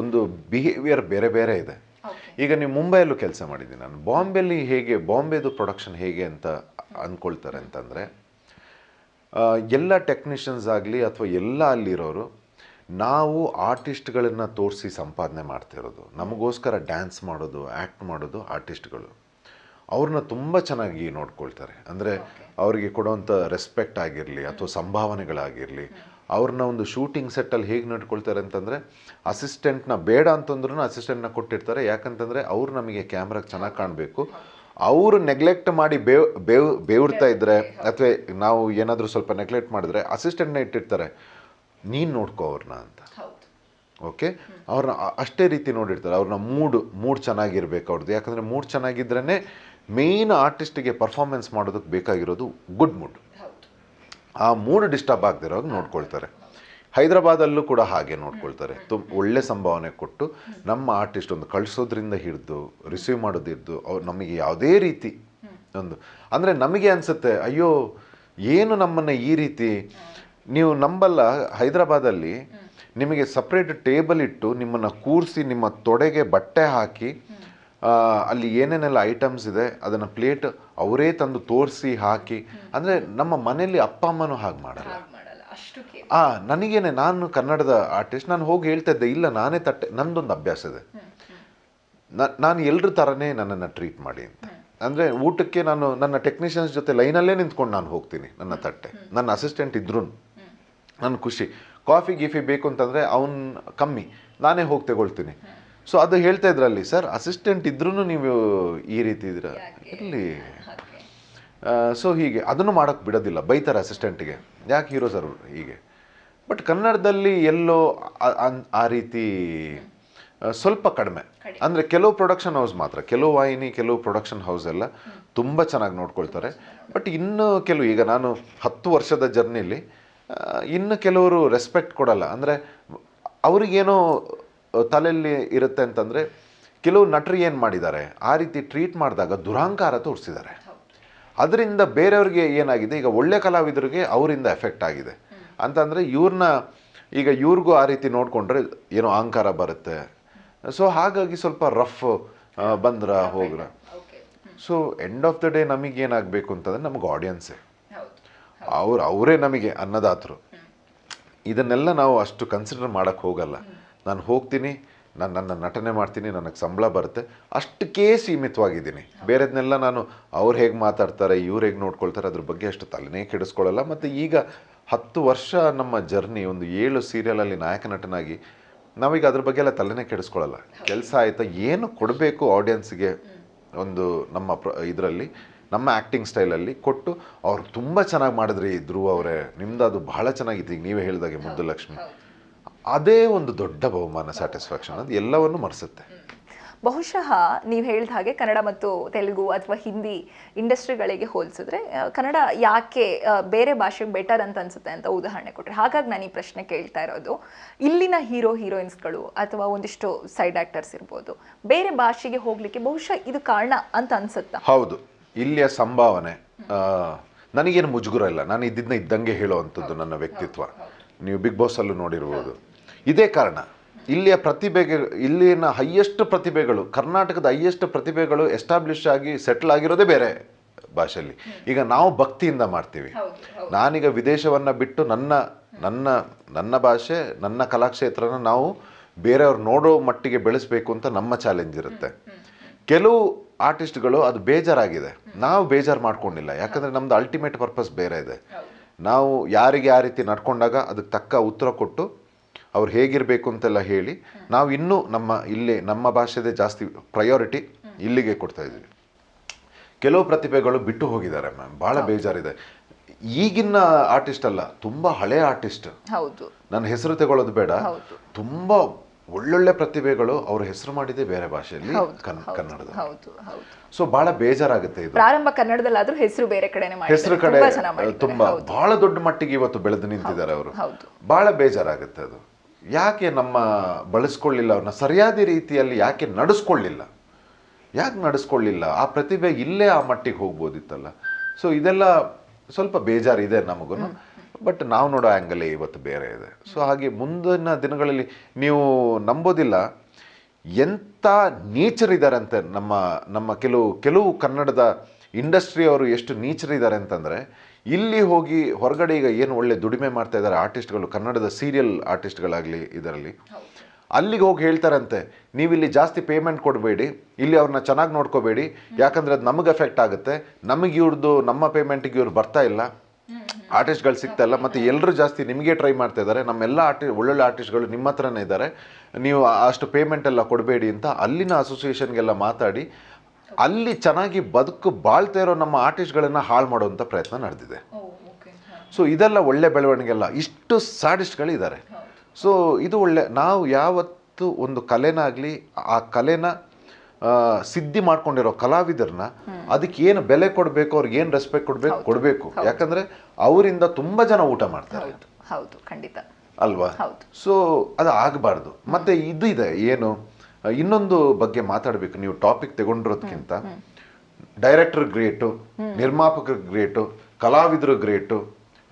ಒಂದು ಬಿಹೇವಿಯರ್ ಬೇರೆ ಬೇರೆ ಇದೆ. ಈಗ ನೀವು ಮುಂಬೈಯಲ್ಲೂ ಕೆಲಸ ಮಾಡಿದ್ದೀನಿ ನಾನು. ಬಾಂಬೆಲಿ ಹೇಗೆ ಬಾಂಬೆದು ಪ್ರೊಡಕ್ಷನ್ ಹೇಗೆ ಅಂತ ಅಂದ್ಕೊಳ್ತಾರೆ ಅಂತಂದರೆ ಎಲ್ಲ ಟೆಕ್ನಿಷಿಯನ್ಸ್ ಆಗಲಿ ಅಥವಾ ಎಲ್ಲ ಅಲ್ಲಿರೋರು ನಾವು ಆರ್ಟಿಸ್ಟ್ಗಳನ್ನು ತೋರಿಸಿ ಸಂಪಾದನೆ ಮಾಡ್ತಿರೋದು. ನಮಗೋಸ್ಕರ ಡ್ಯಾನ್ಸ್ ಮಾಡೋದು ಆ್ಯಕ್ಟ್ ಮಾಡೋದು ಆರ್ಟಿಸ್ಟ್ಗಳು ಅವ್ರನ್ನ ತುಂಬ ಚೆನ್ನಾಗಿ ನೋಡ್ಕೊಳ್ತಾರೆ. ಅಂದರೆ ಅವರಿಗೆ ಕೊಡೋವಂಥ ರೆಸ್ಪೆಕ್ಟ್ ಆಗಿರಲಿ ಅಥವಾ ಸಂಭಾವನೆಗಳಾಗಿರಲಿ ಅವ್ರನ್ನ ಒಂದು ಶೂಟಿಂಗ್ ಸೆಟ್ಟಲ್ಲಿ ಹೇಗೆ ನೋಡ್ಕೊಳ್ತಾರೆ ಅಂತಂದರೆ ಅಸಿಸ್ಟೆಂಟ್ನ ಬೇಡ ಅಂತಂದ್ರೂ ಅಸಿಸ್ಟೆಂಟ್ನ ಕೊಟ್ಟಿರ್ತಾರೆ. ಯಾಕಂತಂದರೆ ಅವ್ರು ನಮಗೆ ಕ್ಯಾಮ್ರಾಗೆ ಚೆನ್ನಾಗಿ ಕಾಣಬೇಕು. ಅವರು ನೆಗ್ಲೆಕ್ಟ್ ಮಾಡಿ ಬೇವ್ ಬೇವ್ ಬೇವ್ರ್ತಾ ಇದ್ದರೆ ಅಥವಾ ನಾವು ಏನಾದರೂ ಸ್ವಲ್ಪ ನೆಗ್ಲೆಕ್ಟ್ ಮಾಡಿದ್ರೆ ಅಸಿಸ್ಟೆಂಟ್ನ ಇಟ್ಟಿರ್ತಾರೆ. ನೀನು ನೋಡ್ಕೋ ಅವ್ರನ್ನ ಅಂತ. ಓಕೆ ಅವ್ರನ್ನ ಅಷ್ಟೇ ರೀತಿ ನೋಡಿರ್ತಾರೆ. ಅವ್ರನ್ನ ಮೂಡ್ ಮೂಡ್ ಚೆನ್ನಾಗಿರ್ಬೇಕು ಅವ್ರದ್ದು ಯಾಕಂದರೆ ಮೂಡ್ ಚೆನ್ನಾಗಿದ್ರೇ ಮೇಯ್ನ್ ಆರ್ಟಿಸ್ಟಿಗೆ ಪರ್ಫಾರ್ಮೆನ್ಸ್ ಮಾಡೋದಕ್ಕೆ ಬೇಕಾಗಿರೋದು ಗುಡ್ ಮೂಡ್ ಆ ಮೂಡ್ ಡಿಸ್ಟರ್ಬ್ ಆಗದಿರೋ ನೋಡ್ಕೊಳ್ತಾರೆ. ಹೈದರಾಬಾದಲ್ಲೂ ಕೂಡ ಹಾಗೆ ನೋಡ್ಕೊಳ್ತಾರೆ. ತುಂಬ ಒಳ್ಳೆ ಸಂಭಾವನೆ ಕೊಟ್ಟು ನಮ್ಮ ಆರ್ಟಿಸ್ಟ್ ಒಂದು ಕಳಿಸೋದ್ರಿಂದ ಹಿಡಿದು ರಿಸೀವ್ ಮಾಡೋದಿದ್ದು ಅವ್ರು ನಮಗೆ ಯಾವುದೇ ರೀತಿ ಒಂದು ಅಂದರೆ ನಮಗೆ ಅನಿಸುತ್ತೆ, ಅಯ್ಯೋ, ಏನು ನಮ್ಮನ್ನು ಈ ರೀತಿ? ನೀವು ನಂಬಲ್ಲ, ಹೈದರಾಬಾದಲ್ಲಿ ನಿಮಗೆ ಸಪ್ರೇಟ್ ಟೇಬಲ್ ಇಟ್ಟು ನಿಮ್ಮನ್ನು ಕೂರಿಸಿ ನಿಮ್ಮ ತೊಡೆಗೆ ಬಟ್ಟೆ ಹಾಕಿ ಅಲ್ಲಿ ಏನೇನೆಲ್ಲ ಐಟಮ್ಸ್ ಇದೆ, ಅದನ್ನು ಪ್ಲೇಟ್ ಅವರೇ ತಂದು ತೋರಿಸಿ ಹಾಕಿ. ಅಂದರೆ ನಮ್ಮ ಮನೆಯಲ್ಲಿ ಅಪ್ಪ ಅಮ್ಮನೂ ಹಾಗೆ ಮಾಡಲ್ಲ. ಆ ನನಗೇನೆ ನಾನು ಕನ್ನಡದ ಆರ್ಟಿಸ್ಟ್ ನಾನು ಹೋಗಿ ಹೇಳ್ತಾ ಇದ್ದೆ ಇಲ್ಲ ನಾನೇ ತಟ್ಟೆ ನಂದೊಂದು ಅಭ್ಯಾಸ ಇದೆ. ನಾನು ಎಲ್ಲರ ಥರನೇ ನನ್ನನ್ನು ಟ್ರೀಟ್ ಮಾಡಿ ಅಂತ. ಅಂದರೆ ಊಟಕ್ಕೆ ನಾನು ನನ್ನ ಟೆಕ್ನಿಷಿಯನ್ಸ್ ಜೊತೆ ಲೈನಲ್ಲೇ ನಿಂತ್ಕೊಂಡು ನಾನು ಹೋಗ್ತೀನಿ ನನ್ನ ತಟ್ಟೆ. ನನ್ನ ಅಸಿಸ್ಟೆಂಟ್ ಇದ್ರೂ ನನ್ನ ಖುಷಿ. ಕಾಫಿ ಗೀಫಿ ಬೇಕು ಅಂತಂದರೆ ಅವನು ಕಮ್ಮಿ. ನಾನೇ ಹೋಗಿ ತಗೊಳ್ತೀನಿ. ಸೊ ಅದು ಹೇಳ್ತಾ ಇದ್ರಲ್ಲಿ ಸರ್ ಅಸಿಸ್ಟೆಂಟ್ ಇದ್ರೂ ನೀವು ಈ ರೀತಿ ಇದ್ರ ಇರಲಿ. ಸೊ ಹೀಗೆ ಅದನ್ನು ಮಾಡೋಕ್ಕೆ ಬಿಡೋದಿಲ್ಲ ಬೈತಾರೆ ಅಸಿಸ್ಟೆಂಟ್ಗೆ ಯಾಕೆ ಹೀರೋ ಸರ್ ಹೀಗೆ? ಬಟ್ ಕನ್ನಡದಲ್ಲಿ ಎಲ್ಲೋ ಆ ರೀತಿ ಸ್ವಲ್ಪ ಕಡಿಮೆ. ಅಂದರೆ ಕೆಲವು ಪ್ರೊಡಕ್ಷನ್ ಹೌಸ್ ಮಾತ್ರ ಕೆಲವು ವಾಹಿನಿ ಕೆಲವು ಪ್ರೊಡಕ್ಷನ್ ಹೌಸ್ ಎಲ್ಲ ತುಂಬ ಚೆನ್ನಾಗಿ ನೋಡ್ಕೊಳ್ತಾರೆ. ಬಟ್ ಇನ್ನು ಕೆಲವು ಈಗ ನಾನು ಹತ್ತು ವರ್ಷದ ಜರ್ನಿಲಿ ಇನ್ನು ಕೆಲವರು ರೆಸ್ಪೆಕ್ಟ್ ಕೊಡಲ್ಲ. ಅಂದರೆ ಅವ್ರಿಗೇನೋ ತಲೆಯಲ್ಲಿ ಇರುತ್ತೆ ಅಂತಂದರೆ ಕೆಲವು ನಟರು ಏನು ಮಾಡಿದ್ದಾರೆ? ಆ ರೀತಿ ಟ್ರೀಟ್ ಮಾಡಿದಾಗ ದುರಾಂಕಾರ ತೋರಿಸಿದ್ದಾರೆ. ಅದರಿಂದ ಬೇರೆಯವ್ರಿಗೆ ಏನಾಗಿದೆ? ಈಗ ಒಳ್ಳೆ ಕಲಾವಿದರಿಗೆ ಅವರಿಂದ ಎಫೆಕ್ಟ್ ಆಗಿದೆ. ಅಂತಂದರೆ ಇವ್ರನ್ನ ಈಗ ಇವ್ರಿಗೂ ಆ ರೀತಿ ನೋಡಿಕೊಂಡ್ರೆ ಏನೋ ಅಹಂಕಾರ ಬರುತ್ತೆ. ಸೊ ಹಾಗಾಗಿ ಸ್ವಲ್ಪ ರಫ್ ಬಂದ್ರ ಹೋಗ್ರ. So end of the day ನಮಗೆ ಏನಾಗಬೇಕು ಅಂತಂದ್ರೆ ನಮಗೆ ಆಡಿಯನ್ಸೇ ಅವ್ರು ಅವರೇ ನಮಗೆ ಅನ್ನದಾತರು. ಇದನ್ನೆಲ್ಲ ನಾವು ಅಷ್ಟು ಕನ್ಸಿಡರ್ ಮಾಡೋಕ್ಕೆ ಹೋಗಲ್ಲ. ನಾನು ಹೋಗ್ತೀನಿ, ನಾನು ನನ್ನ ನಟನೆ ಮಾಡ್ತೀನಿ, ನನಗೆ ಸಂಬಳ ಬರುತ್ತೆ, ಅಷ್ಟಕ್ಕೇ ಸೀಮಿತವಾಗಿದ್ದೀನಿ. ಬೇರೆದನ್ನೆಲ್ಲ ನಾನು ಅವ್ರು ಹೇಗೆ ಮಾತಾಡ್ತಾರೆ, ಇವ್ರು ಹೇಗೆ ನೋಡ್ಕೊಳ್ತಾರೆ, ಅದ್ರ ಬಗ್ಗೆ ಅಷ್ಟು ತಲೆನೇ ಕೆಡಿಸ್ಕೊಳ್ಳಲ್ಲ. ಮತ್ತು ಈಗ ಹತ್ತು ವರ್ಷ ನಮ್ಮ ಜರ್ನಿ, ಒಂದು ಏಳು ಸೀರಿಯಲಲ್ಲಿ ನಾಯಕ ನಟನಾಗಿ, ನಾವೀಗ ಅದ್ರ ಬಗ್ಗೆ ಎಲ್ಲ ತಲೆನೇ ಕೆಡಿಸ್ಕೊಳ್ಳಲ್ಲ. ಕೆಲಸ ಆಯಿತಾ, ಏನು ಕೊಡಬೇಕು ಆಡಿಯನ್ಸ್ಗೆ ಒಂದು ನಮ್ಮ ಪ್ರ, ಇದರಲ್ಲಿ, ನಮ್ಮ ಆ್ಯಕ್ಟಿಂಗ್ ಸ್ಟೈಲಲ್ಲಿ ಕೊಟ್ಟು, ಅವ್ರು ತುಂಬ ಚೆನ್ನಾಗಿ ಮಾಡಿದ್ರಿ ಧ್ರುವ ಅವರೇ, ನಿಮ್ದು ಅದು ಬಹಳ ಚೆನ್ನಾಗಿತ್ತು, ಈಗ ನೀವೇ ಹೇಳಿದಾಗೆ ಮುದ್ದು ಲಕ್ಷ್ಮಿ. ಅದೇ ಒಂದು ದೊಡ್ಡ ಬಹುಮಾನ ಸ್ಯಾಟಿಸ್ಫ್ಯಾಕ್ಷನ್ ಅದು ಎಲ್ಲವನ್ನು ಮರೆಸುತ್ತೆ. ಬಹುಶಃ ನೀವು ಹೇಳಿದ ಹಾಗೆ ಕನ್ನಡ ಮತ್ತು ತೆಲುಗು ಅಥವಾ ಹಿಂದಿ ಇಂಡಸ್ಟ್ರಿಗಳಿಗೆ ಹೋಲಿಸಿದ್ರೆ ಕನ್ನಡ ಯಾಕೆ ಬೇರೆ ಭಾಷೆ ಬೆಟರ್ ಅಂತ ಅನ್ಸುತ್ತೆ ಅಂತ ಉದಾಹರಣೆ ಕೊಟ್ಟರೆ ಹಾಗಾಗಿ ನಾನು ಈ ಪ್ರಶ್ನೆ ಕೇಳ್ತಾ ಇರೋದು ಇಲ್ಲಿನ ಹೀರೋ ಹೀರೋಯಿನ್ಸ್ಗಳು ಅಥವಾ ಒಂದಿಷ್ಟು ಸೈಡ್ ಆ್ಯಕ್ಟರ್ಸ್ ಇರ್ಬೋದು ಬೇರೆ ಭಾಷೆಗೆ ಹೋಗಲಿಕ್ಕೆ ಬಹುಶಃ ಇದು ಕಾರಣ ಅಂತ ಅನ್ಸುತ್ತಾ? ಹೌದು. ಇಲ್ಲಿಯ ಸಂಭಾವನೆ ನನಗೇನು ಮುಜುಗುರ ಇಲ್ಲ. ನಾನು ಇದ್ದಿದ್ದನ್ನ ಇದ್ದಂಗೆ ಹೇಳುವಂಥದ್ದು ನನ್ನ ವ್ಯಕ್ತಿತ್ವ. ನೀವು ಬಿಗ್ ಬಾಸ್ ಅಲ್ಲೂ ನೋಡಿರ್ಬೋದು. ಇದೇ ಕಾರಣ. ಇಲ್ಲಿಯ ಪ್ರತಿಭೆಗೆ ಇಲ್ಲಿನ ಹೈಯೆಸ್ಟ್ ಪ್ರತಿಭೆಗಳು ಕರ್ನಾಟಕದ ಹೈಯೆಸ್ಟ್ ಪ್ರತಿಭೆಗಳು ಎಸ್ಟಾಬ್ಲಿಷ್ ಆಗಿ ಸೆಟ್ಲ್ ಆಗಿರೋದೇ ಬೇರೆ ಭಾಷೆಯಲ್ಲಿ. ಈಗ ನಾವು ಭಕ್ತಿಯಿಂದ ಮಾಡ್ತೀವಿ. ನಾನೀಗ ವಿದೇಶವನ್ನು ಬಿಟ್ಟು ನನ್ನ ನನ್ನ ನನ್ನ ಭಾಷೆ ನನ್ನ ಕಲಾಕ್ಷೇತ್ರನ ನಾವು ಬೇರೆಯವ್ರು ನೋಡೋ ಮಟ್ಟಿಗೆ ಬೆಳೆಸಬೇಕು ಅಂತ ನಮ್ಮ ಚಾಲೆಂಜ್ ಇರುತ್ತೆ. ಕೆಲವು ಆರ್ಟಿಸ್ಟ್ಗಳು ಅದು ಬೇಜಾರಾಗಿದೆ. ನಾವು ಬೇಜಾರು ಮಾಡ್ಕೊಂಡಿಲ್ಲ. ಯಾಕಂದರೆ ನಮ್ಮದು ಅಲ್ಟಿಮೇಟ್ ಪರ್ಪಸ್ ಬೇರೆ ಇದೆ. ನಾವು ಯಾರಿಗೆ ಯಾವ ರೀತಿ ನಡ್ಕೊಂಡಾಗ ಅದಕ್ಕೆ ತಕ್ಕ ಉತ್ತರ ಕೊಟ್ಟು ಅವ್ರು ಹೇಗಿರಬೇಕು ಅಂತೆಲ್ಲ ಹೇಳಿ ನಾವು ಇನ್ನೂ ನಮ್ಮ ಇಲ್ಲಿ ನಮ್ಮ ಭಾಷೆದೇ ಜಾಸ್ತಿ ಪ್ರಯಾರಿಟಿ ಇಲ್ಲಿಗೆ ಕೊಡ್ತಾ ಇದ್ದೀವಿ. ಕೆಲವು ಪ್ರತಿಭೆಗಳು ಬಿಟ್ಟು ಹೋಗಿದ್ದಾರೆ ಮ್ಯಾಮ್ ಭಾಳ ಬೇಜಾರಿದೆ. ಈಗಿನ ಆರ್ಟಿಸ್ಟ್ ಅಲ್ಲ ತುಂಬ ಹಳೆ ಆರ್ಟಿಸ್ಟ್ ಹೌದು. ನನ್ನ ಹೆಸರು ತಗೊಳ್ಳೋದು ಬೇಡ. ತುಂಬ ಒಳ್ಳೊಳ್ಳೆ ಪ್ರತಿಭೆಗಳು ಅವ್ರ ಹೆಸರು ಮಾಡಿದೆ ಬೇರೆ ಭಾಷೆಯಲ್ಲಿ ಕನ್ನಡದ. ಸೊ ಬಹಳ ಬೇಜಾರಾಗುತ್ತೆ ಇದು. ಪ್ರಾರಂಭ ಕನ್ನಡದಲ್ಲಾದ್ರೂ ಹೆಸರು ಬೇರೆ ಕಡೆ ಹೆಸರು ಕಡೆ ತುಂಬಾ ಬಹಳ ದೊಡ್ಡ ಮಟ್ಟಿಗೆ ಇವತ್ತು ಬೆಳೆದು ನಿಂತಿದ್ದಾರೆ ಅವರು. ಬಹಳ ಬೇಜಾರಾಗುತ್ತೆ ಅದು. ಯಾಕೆ ನಮ್ಮ ಬಳಸ್ಕೊಳ್ಳಿಲ್ಲ ಅವ್ರನ್ನ? ಸರಿಯಾದ ರೀತಿಯಲ್ಲಿ ಯಾಕೆ ನಡೆಸ್ಕೊಳ್ಳಿಲ್ಲ? ಯಾಕೆ ನಡೆಸ್ಕೊಳ್ಳಿಲ್ಲ? ಆ ಪ್ರತಿಭೆ ಇಲ್ಲೇ ಆ ಮಟ್ಟಿಗೆ ಹೋಗ್ಬೋದಿತ್ತಲ್ಲ. ಸೊ ಇದೆಲ್ಲ ಸ್ವಲ್ಪ ಬೇಜಾರಿದೆ ನಮಗೂ ಬಟ್ ನಾವು ನೋಡೋ ಆ್ಯಂಗಲೇ ಇವತ್ತು ಬೇರೆ ಇದೆ. ಸೊ ಹಾಗೆ ಮುಂದಿನ ದಿನಗಳಲ್ಲಿ ನೀವು ನಂಬೋದಿಲ್ಲ. ಎಂಥ ನೀಚರಿದ್ದಾರಂತೆ ನಮ್ಮ ನಮ್ಮ ಕೆಲವು ಕೆಲವು ಕನ್ನಡದ ಇಂಡಸ್ಟ್ರಿಯವರು ಎಷ್ಟು ನೀಚರಿದ್ದಾರೆ ಅಂತಂದರೆ ಇಲ್ಲಿ ಹೋಗಿ ಹೊರಗಡೆ ಈಗ ಏನು ಒಳ್ಳೆ ದುಡಿಮೆ ಮಾಡ್ತಾ ಇದ್ದಾರೆ ಆರ್ಟಿಸ್ಟ್ಗಳು ಕನ್ನಡದ ಸೀರಿಯಲ್ ಆರ್ಟಿಸ್ಟ್ಗಳಾಗಲಿ ಇದರಲ್ಲಿ. ಅಲ್ಲಿಗೆ ಹೋಗಿ ಹೇಳ್ತಾರಂತೆ ನೀವು ಇಲ್ಲಿ ಜಾಸ್ತಿ ಪೇಮೆಂಟ್ ಕೊಡಬೇಡಿ ಇಲ್ಲಿ ಅವ್ರನ್ನ ಚೆನ್ನಾಗಿ ನೋಡ್ಕೋಬೇಡಿ ಯಾಕಂದರೆ ಅದು ನಮಗೆ ಎಫೆಕ್ಟ್ ಆಗುತ್ತೆ ನಮಗೆ ಇವ್ರದ್ದು ನಮ್ಮ ಪೇಮೆಂಟಿಗೆ ಇವ್ರು ಬರ್ತಾ ಇಲ್ಲ. ಆರ್ಟಿಸ್ಟ್ಗಳು ಸಿಗ್ತಾ ಇಲ್ಲ ಮತ್ತು ಎಲ್ಲರೂ ಜಾಸ್ತಿ ನಿಮಗೆ ಟ್ರೈ ಮಾಡ್ತಾ ಇದ್ದಾರೆ ನಮ್ಮೆಲ್ಲ ಆರ್ಟಿ ಒಳ್ಳೊಳ್ಳೆ ಆರ್ಟಿಸ್ಟ್ಗಳು ನಿಮ್ಮ ಹತ್ರನೇ ಇದ್ದಾರೆ ನೀವು ಅಷ್ಟು ಪೇಮೆಂಟ್ ಎಲ್ಲ ಕೊಡಬೇಡಿ ಅಂತ ಅಲ್ಲಿನ ಅಸೋಸಿಯೇಷನ್ಗೆಲ್ಲ ಮಾತಾಡಿ ಅಲ್ಲಿ ಚೆನ್ನಾಗಿ ಬದುಕು ಬಾಳ್ತಾ ಇರೋ ನಮ್ಮ ಆರ್ಟಿಸ್ಟ್ಗಳನ್ನು ಹಾಳು ಮಾಡುವಂಥ ಪ್ರಯತ್ನ ನಡೆದಿದೆ. ಸೊ ಇದೆಲ್ಲ ಒಳ್ಳೆ ಬೆಳವಣಿಗೆ ಅಲ್ಲ ಇಷ್ಟು ಸ್ಯಾಡಿಸ್ಟ್ಗಳಿದ್ದಾರೆ. ಸೊ ಇದು ಒಳ್ಳೆ ನಾವು ಯಾವತ್ತು ಒಂದು ಕಲೆನಾಗಲಿ ಆ ಕಲೆನ ಸಿದ್ಧಿ ಮಾಡ್ಕೊಂಡಿರೋ ಕಲಾವಿದರನ್ನ ಅದಕ್ಕೆ ಏನು ಬೆಲೆ ಕೊಡಬೇಕು ಅವ್ರಿಗೆ ಏನು ರೆಸ್ಪೆಕ್ಟ್ ಕೊಡಬೇಕು ಕೊಡಬೇಕು. ಯಾಕಂದ್ರೆ ಅವರಿಂದ ತುಂಬ ಜನ ಊಟ ಮಾಡ್ತಾರೆ. ಹೌದು. ಖಂಡಿತ. ಅಲ್ವಾ. ಸೊ ಅದು ಆಗಬಾರ್ದು. ಮತ್ತೆ ಇದು ಇದೆ ಏನು? ಇನ್ನೊಂದು ಬಗ್ಗೆ ಮಾತಾಡಬೇಕು. ನೀವು ಟಾಪಿಕ್ ತಗೊಂಡಿರೋದ್ಕಿಂತ ಡೈರೆಕ್ಟರ್ ಗ್ರೇಟು ನಿರ್ಮಾಪಕರು ಗ್ರೇಟು ಕಲಾವಿದರು ಗ್ರೇಟು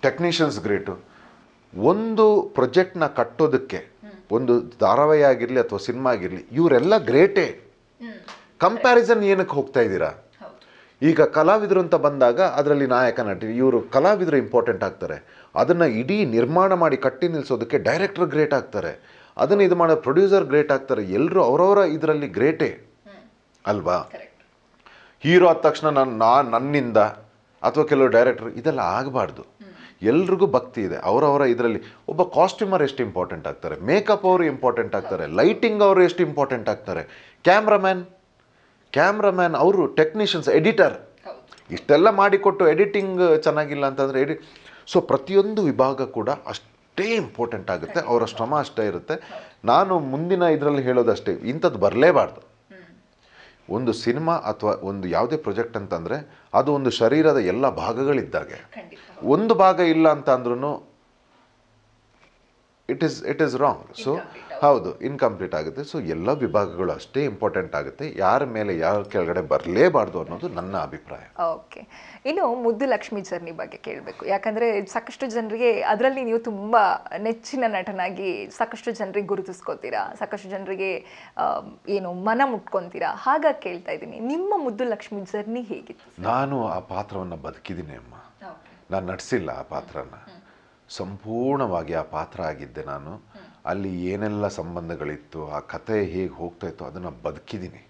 ಟೆಕ್ನಿಷಿಯನ್ಸ್ ಗ್ರೇಟು ಒಂದು ಪ್ರೊಜೆಕ್ಟ್ನ ಕಟ್ಟೋದಕ್ಕೆ ಒಂದು ಧಾರಾವಾಹಿ ಆಗಿರಲಿ ಅಥವಾ ಸಿನಿಮಾ ಆಗಿರಲಿ ಇವರೆಲ್ಲ ಗ್ರೇಟೇ ಕಂಪ್ಯಾರಿಸನ್ ಏನಕ್ಕೆ ಹೋಗ್ತಾ ಇದ್ದೀರಾ? ಈಗ ಕಲಾವಿದರು ಅಂತ ಬಂದಾಗ ಅದರಲ್ಲಿ ನಾಯಕ ನಟಿ ಇವರು ಕಲಾವಿದರು ಇಂಪಾರ್ಟೆಂಟ್ ಆಗ್ತಾರೆ. ಅದನ್ನು ಇಡೀ ನಿರ್ಮಾಣ ಮಾಡಿ ಕಟ್ಟಿ ನಿಲ್ಲಿಸೋದಕ್ಕೆ ಡೈರೆಕ್ಟರ್ ಗ್ರೇಟ್ ಆಗ್ತಾರೆ. ಅದನ್ನು ಇದು ಮಾಡೋ ಪ್ರೊಡ್ಯೂಸರ್ ಗ್ರೇಟ್ ಆಗ್ತಾರೆ. ಎಲ್ಲರೂ ಅವರವರ ಇದರಲ್ಲಿ ಗ್ರೇಟೇ ಅಲ್ವಾ? ಹೀರೋ ಆದ ತಕ್ಷಣ ನಾನು ನಾ ನನ್ನಿಂದ ಅಥವಾ ಕೆಲವು ಡೈರೆಕ್ಟರ್ ಇದೆಲ್ಲ ಆಗಬಾರ್ದು. ಎಲ್ರಿಗೂ ಭಕ್ತಿ ಇದೆ. ಅವರವರ ಇದರಲ್ಲಿ ಒಬ್ಬ ಕಾಸ್ಟ್ಯೂಮರ್ ಎಷ್ಟು ಇಂಪಾರ್ಟೆಂಟ್ ಆಗ್ತಾರೆ? ಮೇಕಪ್ ಅವರು ಇಂಪಾರ್ಟೆಂಟ್ ಆಗ್ತಾರೆ. ಲೈಟಿಂಗ್ ಅವರು ಎಷ್ಟು ಇಂಪಾರ್ಟೆಂಟ್ ಆಗ್ತಾರೆ? ಕ್ಯಾಮ್ರಾಮ್ಯಾನ್ ಕ್ಯಾಮ್ರಾಮ್ಯಾನ್ ಅವರು ಟೆಕ್ನಿಷಿಯನ್ಸ್ ಎಡಿಟರ್ ಇಷ್ಟೆಲ್ಲ ಮಾಡಿಕೊಟ್ಟು ಎಡಿಟಿಂಗ್ ಚೆನ್ನಾಗಿಲ್ಲ ಅಂತಂದರೆ ಎಡಿ ಸೊ ಪ್ರತಿಯೊಂದು ವಿಭಾಗ ಕೂಡ ಅಷ್ಟೇ ಇಂಪಾರ್ಟೆಂಟ್ ಆಗುತ್ತೆ ಅವರ ಶ್ರಮ ಅಷ್ಟೇ ಇರುತ್ತೆ. ನಾನು ಮುಂದಿನ ಇದರಲ್ಲಿ ಹೇಳೋದಷ್ಟೇ ಇಂಥದ್ದು ಬರಲೇಬಾರ್ದು. ಒಂದು ಸಿನಿಮಾ ಅಥವಾ ಒಂದು ಯಾವುದೇ ಪ್ರಾಜೆಕ್ಟ್ ಅಂತಂದರೆ ಅದು ಒಂದು ಶರೀರದ ಎಲ್ಲ ಭಾಗಗಳಿದ್ದಾಗೆ. ಒಂದು ಭಾಗ ಇಲ್ಲ ಅಂತ ಅಂದ್ರೂ it is it is wrong so ಹೌದು ಇನ್ಕಂಪ್ಲೀಟ್ ಆಗುತ್ತೆ. ಸೊ ಎಲ್ಲ ವಿಭಾಗಗಳು ಅಷ್ಟೇ ಇಂಪಾರ್ಟೆಂಟ್ ಆಗುತ್ತೆ. ಯಾರ ಮೇಲೆ ಯಾರ ಕೆಳಗಡೆ ಬರಲೇಬಾರ್ದು ಅನ್ನೋದು ನನ್ನ ಅಭಿಪ್ರಾಯ. ಓಕೆ ಇನ್ನು ಮುದ್ದು ಲಕ್ಷ್ಮಿ ಜರ್ನಿ ಬಗ್ಗೆ ಕೇಳಬೇಕು. ಯಾಕಂದರೆ ಸಾಕಷ್ಟು ಜನರಿಗೆ ಅದರಲ್ಲಿ ನೀವು ತುಂಬ ನೆಚ್ಚಿನ ನಟನಾಗಿ ಸಾಕಷ್ಟು ಜನರಿಗೆ ಗುರುತಿಸ್ಕೋತೀರಾ? ಸಾಕಷ್ಟು ಜನರಿಗೆ ಏನು ಮನ ಮುಟ್ಕೊಂತೀರಾ? ಹಾಗಾಗಿ ಕೇಳ್ತಾ ಇದ್ದೀನಿ. ನಿಮ್ಮ ಮುದ್ದು ಲಕ್ಷ್ಮಿ ಜರ್ನಿ ಹೇಗಿತ್ತು? ನಾನು ಆ ಪಾತ್ರವನ್ನು ಬದುಕಿದ್ದೀನಿ ಅಮ್ಮ. ನಾನು ನಟಿಸಿಲ್ಲ ಆ ಪಾತ್ರನ. ಸಂಪೂರ್ಣವಾಗಿ ಆ ಪಾತ್ರ ಆಗಿದ್ದೆ ನಾನು. ಅಲ್ಲಿ ಏನೆಲ್ಲ ಸಂಬಂಧಗಳಿತ್ತು ಆ ಕತೆ ಹೇಗೆ ಹೋಗ್ತಾ ಇತ್ತು ಅದನ್ನು ಬದುಕಿದ್ದೀನಿ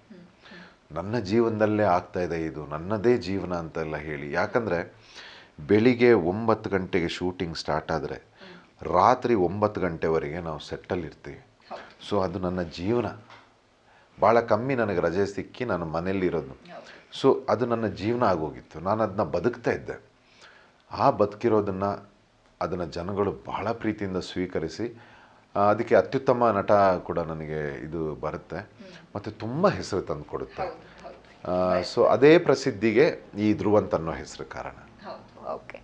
ನನ್ನ ಜೀವನದಲ್ಲೇ ಆಗ್ತಾ ಇದೆ ಇದು ನನ್ನದೇ ಜೀವನ ಅಂತೆಲ್ಲ ಹೇಳಿ. ಯಾಕಂದರೆ ಬೆಳಿಗ್ಗೆ ಒಂಬತ್ತು ಗಂಟೆಗೆ ಶೂಟಿಂಗ್ ಸ್ಟಾರ್ಟ್ ಆದರೆ ರಾತ್ರಿ ಒಂಬತ್ತು ಗಂಟೆವರೆಗೆ ನಾವು ಸೆಟ್ಟಲ್ಲಿರ್ತೀವಿ ಸೊ ಅದು ನನ್ನ ಜೀವನ. ಭಾಳ ಕಮ್ಮಿ ನನಗೆ ರಜೆ ಸಿಕ್ಕಿ ನಾನು ಮನೆಯಲ್ಲಿರೋದು ಸೊ ಅದು ನನ್ನ ಜೀವನ ಆಗೋಗಿತ್ತು. ನಾನು ಅದನ್ನ ಬದುಕ್ತಾ ಇದ್ದೆ. ಆ ಬದುಕಿರೋದನ್ನು ಅದನ್ನು ಜನಗಳು ಬಹಳ ಪ್ರೀತಿಯಿಂದ ಸ್ವೀಕರಿಸಿ ಅದಕ್ಕೆ ಅತ್ಯುತ್ತಮ ನಟ ಕೂಡ ನನಗೆ ಇದು ಬರುತ್ತೆ. ಮತ್ತು ತುಂಬ ಹೆಸರು ತಂದು ಕೊಡುತ್ತೆ. ಸೊ ಅದೇ ಪ್ರಸಿದ್ಧಿಗೆ ಈ ಧ್ರುವಂತ್ ಅನ್ನೋ ಹೆಸರು ಕಾರಣ. ಓಕೆ.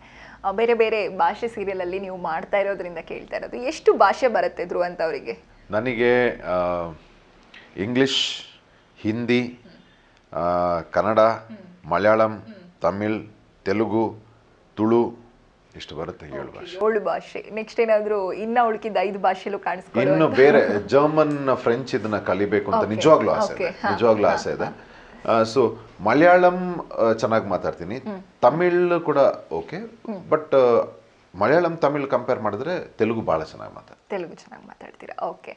ಬೇರೆ ಬೇರೆ ಭಾಷೆ ಸೀರಿಯಲಲ್ಲಿ ನೀವು ಮಾಡ್ತಾ ಇರೋದ್ರಿಂದ ಕೇಳ್ತಾ ಇರೋದು ಎಷ್ಟು ಭಾಷೆ ಬರುತ್ತೆ ಧ್ರುವಂತ ಅವರಿಗೆ? ನನಗೆ ಇಂಗ್ಲಿಷ್ ಹಿಂದಿ ಕನ್ನಡ ಮಲಯಾಳಂ ತಮಿಳ್ ತೆಲುಗು ತುಳು ಇಷ್ಟು ಬರುತ್ತೆ ಏಳು ಭಾಷೆ. ಏಳು ಭಾಷೆ. ನೆಕ್ಸ್ಟ್ ಏನಾದ್ರು ಇನ್ನ ಉಳ್ಕಿದ ಐದು ಭಾಷೆಲೂ ಕಾಣಿಸ್ಕೊಳ್ಳೋ ಇನ್ನು ಬೇರೆ ಜರ್ಮನ್ ಫ್ರೆಂಚ್ ಇದನ್ನ ಕಲಿಬೇಕು ಅಂತ ನಿಜವಾಗ್ಲೂ ಆಸೆ ಇದೆ. ನಿಜವಾಗ್ಲೂ ಆಸೆ ಇದೆ. ಸೊ ಮಲಯಾಳಂ ಚೆನ್ನಾಗಿ ಮಾತಾಡ್ತೀನಿ. ತಮಿಳ್ ಕೂಡ okay but Malayalam Tamil compare ಮಾಡಿದ್ರೆ ತೆಲುಗು ಭಾಳ ಚೆನ್ನಾಗಿ ಮಾತಾಡ್ತೀನಿ. ತೆಲುಗು ಚೆನ್ನಾಗಿ ಮಾತಾಡ್ತೀರಾ? ಓಕೆ